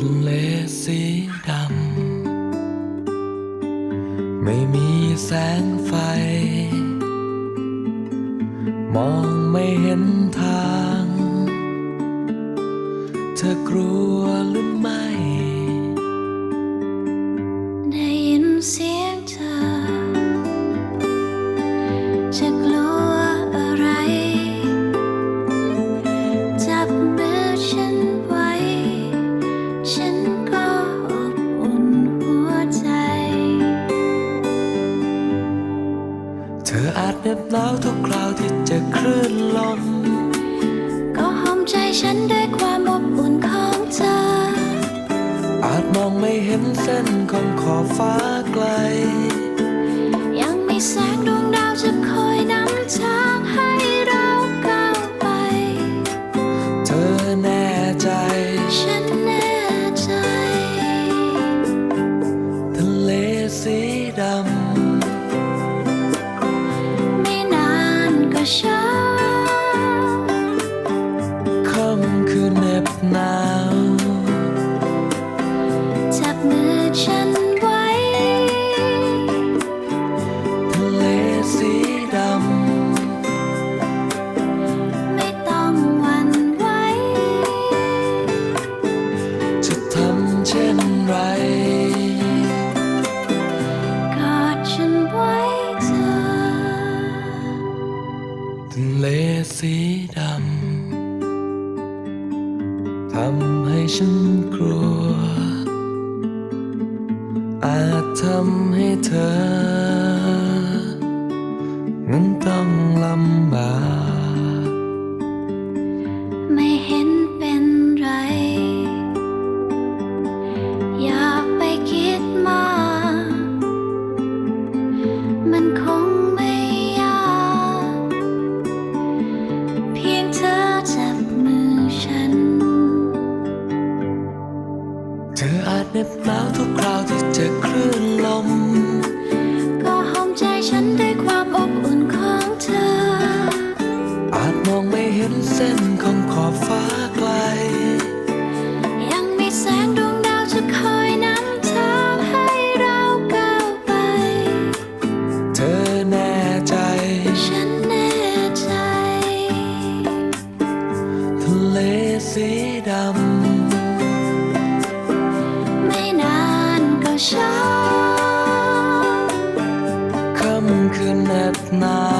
ทะเลสีดำ ไม่มีแสงไฟ มองไม่เห็นทาง เธอกลัวหรือไม่ ได้ยินเสียง หน็บหนาวทุกคราวที่เจอคลื่นลม ก็หอมใจฉันด้วยความอบอุ่นของเธอ อาจมองไม่เห็นเส้นของขอบฟ้าไกล ยังมีแสงดวงำคือเหน็บหนาว จับมือฉันไว้ ทะเลสีดไม่ต้องหวั่นไหวำจะทำเช่นไร กอดฉันไว้เธอ ทะเลสีดำำให้ฉันกลัว อาจทำให้เธอ นั้นต้องลำบาก สีดไม่นานก็เช้าำค่ำคืนเหน็บหนาว